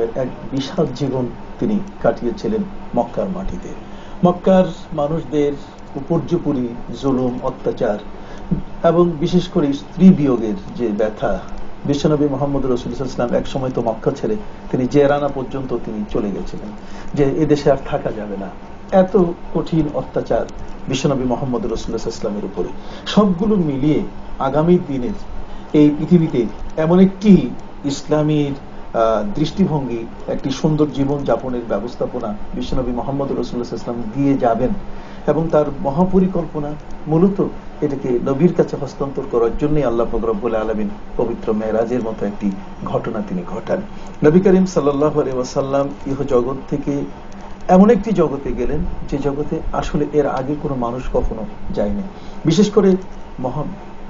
এক বিশাল জীবন তিনি কাটিয়েছিলেন মক্কার মাটিতে। মক্কার মানুষদের উপর্যুপুরি জুলুম, অত্যাচার এবং বিশেষ করে স্ত্রী বিয়োগের যে ব্যথা, বিশ্বনবী মোহাম্মদ রসুল ইসলাম এক সময় তো মক্কা ছেড়ে তিনি জেরানা পর্যন্ত তিনি চলে গেছিলেন যে এদেশে আর থাকা যাবে না। এত কঠিন অত্যাচার বিশ্বনবী মোহাম্মদ রসুল্লাহামের উপরে। সবগুলো মিলিয়ে আগামী দিনের এই পৃথিবীতে এমন একটি ইসলামীর দৃষ্টিভঙ্গি একটি সুন্দর জীবন যাপনের ব্যবস্থাপনা বিশ্বনবী মোহাম্মদ রসুল্লাহাম দিয়ে যাবেন। এবং তার মহাপরিকল্পনা মূলত এটাকে নবীর কাছে হস্তান্তর করার জন্য আল্লাহ ফকরবুল আলমিন পবিত্র মেয়েরাজের মতো একটি ঘটনা তিনি ঘটান। নবী করিম সাল্লাহ আলিয়াসাল্লাম ইহ জগৎ থেকে এমন একটি জগতে গেলেন যে জগতে আসলে এর আগে কোনো মানুষ কখনো যায়নি। বিশেষ করে মহা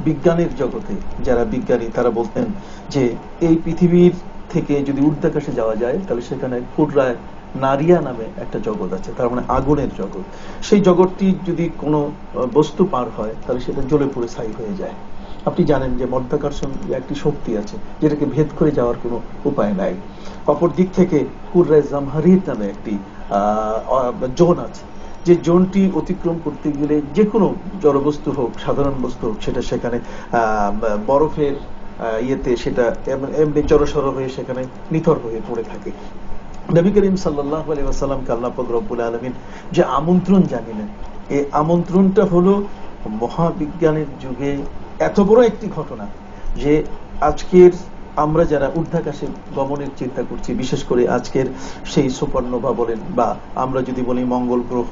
বিজ্ঞানের জগতে যারা বিজ্ঞানী তারা বলতেন যে এই পৃথিবীর থেকে যদি ঊর্ধ্বাকাশে যাওয়া যায়, তাহলে সেখানে কুটরায় নারিয়া নামে একটা জগৎ আছে, তার মানে আগুনের জগৎ। সেই জগৎটি যদি কোনো বস্তু পার হয়, তাহলে সেটা জ্বলে পুড়ে ছাই হয়ে যায়। আপনি জানেন যে মধ্যাকর্ষণ একটি শক্তি আছে, যেটাকে ভেদ করে যাওয়ার কোনো উপায় নাই। অপর দিক থেকে কুর্রায় জামহারির নামে একটি, আহ জোন আছে। যে জোনটি অতিক্রম করতে গেলে যে কোনো জড়বস্তু হোক, সাধারণ বস্তু হোক, সেটা সেখানে বরফের ইয়েতে সেটা এমনি জড়সড় হয়ে সেখানে নিথর হয়ে পড়ে থাকে। নবী করিম সাল্লাহ আলী আসাল্লামকে রব্বুল আলমিন যে আমন্ত্রণ জানিলেন এই আমন্ত্রণটা হলো মহাবিজ্ঞানের যুগে এত বড় একটি ঘটনা যে আজকের আমরা যারা ঊর্ধ্বাকাশে গমনের চিন্তা করছি, বিশেষ করে আজকের সেই সুপর্ণভা বলেন বা আমরা যদি বলি মঙ্গল গ্রহ,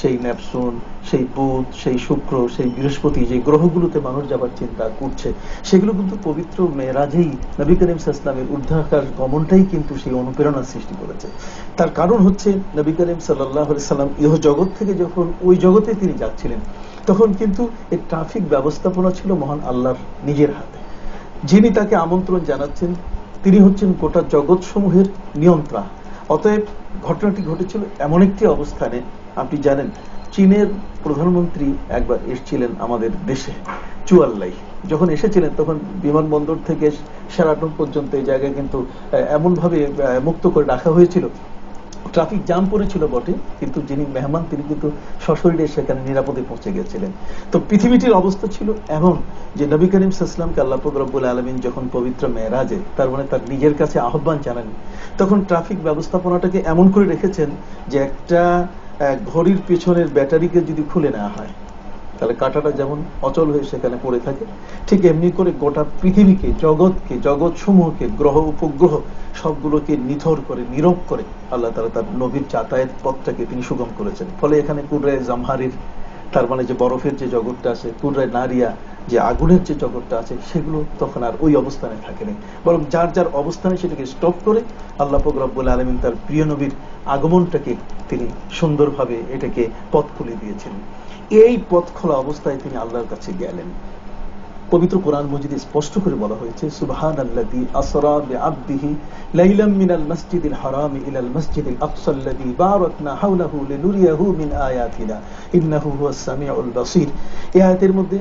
সেই ন্যাপসুন সেই বুধ, সেই শুক্র, সেই বৃহস্পতি, যে গ্রহগুলোতে মানুষ যাবার চিন্তা করছে, সেগুলো কিন্তু পবিত্র মেয়েরাজেই নবী করিম সাল্লামের ঊর্ধ্বাকাশ গমনটাই কিন্তু সেই অনুপ্রেরণা সৃষ্টি করেছে। তার কারণ হচ্ছে নবী করিম সাল্লাহ সাল্লাম ইহ জগৎ থেকে যখন ওই জগতে তিনি যাচ্ছিলেন, তখন কিন্তু এই ট্রাফিক ব্যবস্থাপনা ছিল মহান আল্লাহর নিজের হাতে। যিনি তাকে আমন্ত্রণ জানাচ্ছেন, তিনি হচ্ছেন গোটা জগৎ সমূহের নিয়ন্ত্রণ। অতএব ঘটনাটি ঘটেছিল এমন একটি অবস্থানে, আপনি জানেন, চীনের প্রধানমন্ত্রী একবার এসেছিলেন আমাদের দেশে, চুয়াল্লাই। যখন এসেছিলেন, তখন বিমানবন্দর থেকে সেরাটন পর্যন্ত এই জায়গায় কিন্তু এমনভাবে মুক্ত করে রাখা হয়েছিল। ট্রাফিক জাম পড়েছিল বটে, কিন্তু যিনি মেহমান, তিনি কিন্তু সশরীরে সেখানে নিরাপদে পৌঁছে গেছিলেন। তো পৃথিবীটির অবস্থা ছিল এমন যে নবী করিম সাল্লামকে আল্লাহ ফকরবুল আলমিন যখন পবিত্র মেয়েরাজে, তার মানে তার নিজের কাছে আহ্বান জানান তখন ট্রাফিক ব্যবস্থাপনাটাকে এমন করে রেখেছেন যে একটা ঘড়ির পেছনের ব্যাটারিকে যদি খুলে নেওয়া হয় তাহলে কাঁটাটা যেমন অচল হয়ে সেখানে পড়ে থাকে, ঠিক এমনি করে গোটা পৃথিবীকে, জগৎকে জগৎ সমূহকে গ্রহ, উপগ্রহ সবগুলোকে নিথর করে, নীরব করে আল্লাহ তালা তার নবীর যাতায়াত পথটাকে তিনি সুগম করেছেন। ফলে এখানে কুড়রায় জামহারির তার মানে যে বরফের যে জগৎটা আছে কুড়রায় নারিয়া যে আগুনের যে জগৎটা আছে, সেগুলো তখন আর ওই অবস্থানে থাকে থাকেনি। বরং যার যার অবস্থানে সেটাকে স্টপ করে আল্লাহ ফকরাবুল আলমিন তার প্রিয় নবীর আগমনটাকে তিনি সুন্দরভাবে এটাকে পথ খুলে দিয়েছিলেন এই পথ খোলা অবস্থায় তিনি আল্লাহর কাছে গেলেন। পবিত্র কোরআন মজিদে স্পষ্ট করে বলা হয়েছে সুবহান আল্লাযী আসরা লাইলাম হারাম আকসা আল্লাযী বারাকনা হাওলাহু লিনুরিয়াহু মিন আয়াতিনা ইন্নাহু হুয়াস সামিউল এই আয়াতের মধ্যে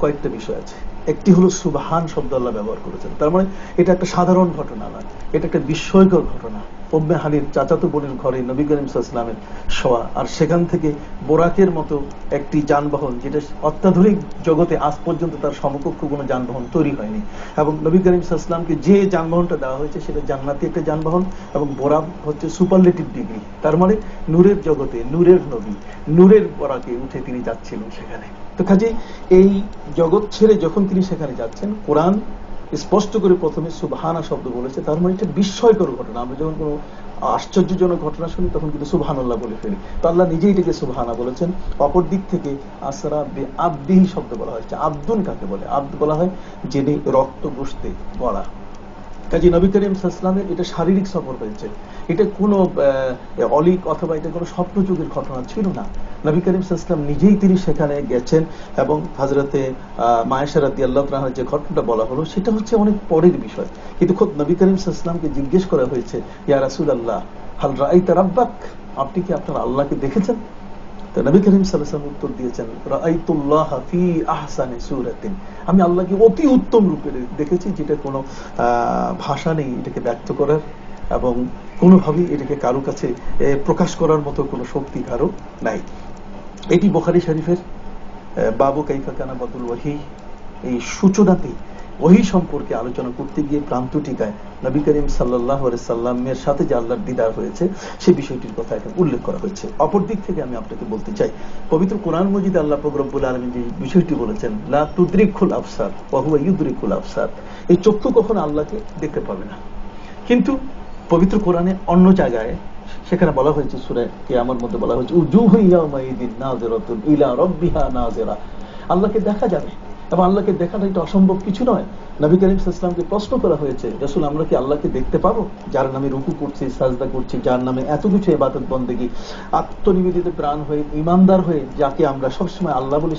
কয়েকটা বিষয় আছে। একটি হলো সুবহান শব্দ আল্লাহ ব্যবহার করেছেন। তার মানে এটা একটা সাধারণ ঘটনা না, এটা একটা বিস্ময়কর ঘটনা। ওম্মে হালির চাচাতো বোনের ঘরে নবী করিম সাল্লামের শোয়া। আর সেখান থেকে বোরাকের মতো একটি যানবাহন, যেটা অত্যাধুনিক জগতে আজ পর্যন্ত তার সমকক্ষ কোনো যানবাহন তৈরি হয়নি। এবং নবী করিম সাল্লামকে যে যানবাহনটা দেওয়া হয়েছে, সেটা জান্নাতি একটা যানবাহন এবং বোরাক হচ্ছে সুপারলেটিভ ডিগ্রি তার মানে নূরের জগতে নূরের নবী, নূরের বোরাকে উঠে তিনি যাচ্ছিলেন সেখানে। তো কাজে এই জগৎ ছেড়ে যখন তিনি সেখানে যাচ্ছেন, কোরআন স্পষ্ট করে প্রথমে সুবহানা শব্দ বলেছে, তার মানে এটা বিস্ময়কর ঘটনা। আমরা যখন কোনো আশ্চর্যজনক ঘটনা শুনি, তখন কিন্তু সুবহানাল্লাহ বলে ফেলি। তো আল্লাহ নিজেই এটাকে সুবহানা বলেছেন। অপর দিক থেকে আসরা বে আব্দিহি শব্দ বলা হয়েছে। আব্দুন কাকে বলে? আব্দ বলা হয়, যিনি রক্ত গোষ্ঠে গড়া। কাজী নবী করিম সাল্লামের এটা শারীরিক সফর হয়েছে। এটা কোনো অলিক অথবা এটা কোনো স্বপ্ন যুগের ঘটনা ছিল না। নবী করিম সাল্লাম নিজেই তিনি সেখানে গেছেন এবং হাজরতে মায়েশারাদি আল্লাহ যে ঘটনাটা বলা হলো, সেটা হচ্ছে অনেক পরের বিষয়। কিন্তু খুব নবী করিম সাল্লামকে জিজ্ঞেস করা হয়েছে, ইয়া রাসুল আল্লাহ হাল রাই তারাব্বাক আপনি কি আপনার আল্লাহকে দেখেছেন? তো নবী করিম সাল্লাম উত্তর দিয়েছেন রাইতুল্লাহ ফি আহসানে সুরাতিন। আমি আল্লাহকে অতি উত্তম রূপে দেখেছি, যেটা কোনো ভাষা নেই এটাকে ব্যক্ত করার এবং কোনোভাবেই এটাকে কারও কাছে প্রকাশ করার মতো কোনো শক্তি কারও নাই। এটি বোখারি শরীফের বাবু কাইফা কানা বাদুল ওয়াহি এই সূচনাতেই ওহি সম্পর্কে আলোচনা করতে গিয়ে প্রান্ত টিকায় নবী করিম সাল্লাহ সাল্লামের সাথে যে আল্লাহর দিদার হয়েছে সেই বিষয়টির কথা এখানে উল্লেখ করা হয়েছে। অপর দিক থেকে আমি আপনাকে বলতে চাই, পবিত্র কোরআন মজিদ আল্লাহ ফকরবুল আলমী যে বিষয়টি বলেছেন, লা তুদ্রিকুল আফসার ওহুয়া ইউদ্রিকুল আফসার এই চক্ষু কখনো আল্লাহকে দেখতে পাবে না। কিন্তু পবিত্র কোরআনে অন্য জায়গায় সেখানে বলা হয়েছে, সুরে কে আমার মধ্যে বলা হয়েছে উজুহু ইয়াউমাইদিন নাযিরাতুন ইলা রাব্বিহা নাযিরা। আল্লাহকে দেখা যাবে। এবং আল্লাহকে দেখাটা এটা অসম্ভব কিছু নয়। নবী করিম ইসলামকে প্রশ্ন করা হয়েছে, রসুল, আমরা কি আল্লাহকে দেখতে পাবো? যার নামে রুকু করছি, সাজদা করছি, যার নামে এত কিছু এবাদত বন্দেগী, আত্মনিবেদিত প্রাণ হয়ে ইমানদার হয়ে, যাকে আমরা সবসময় আল্লাহ বলে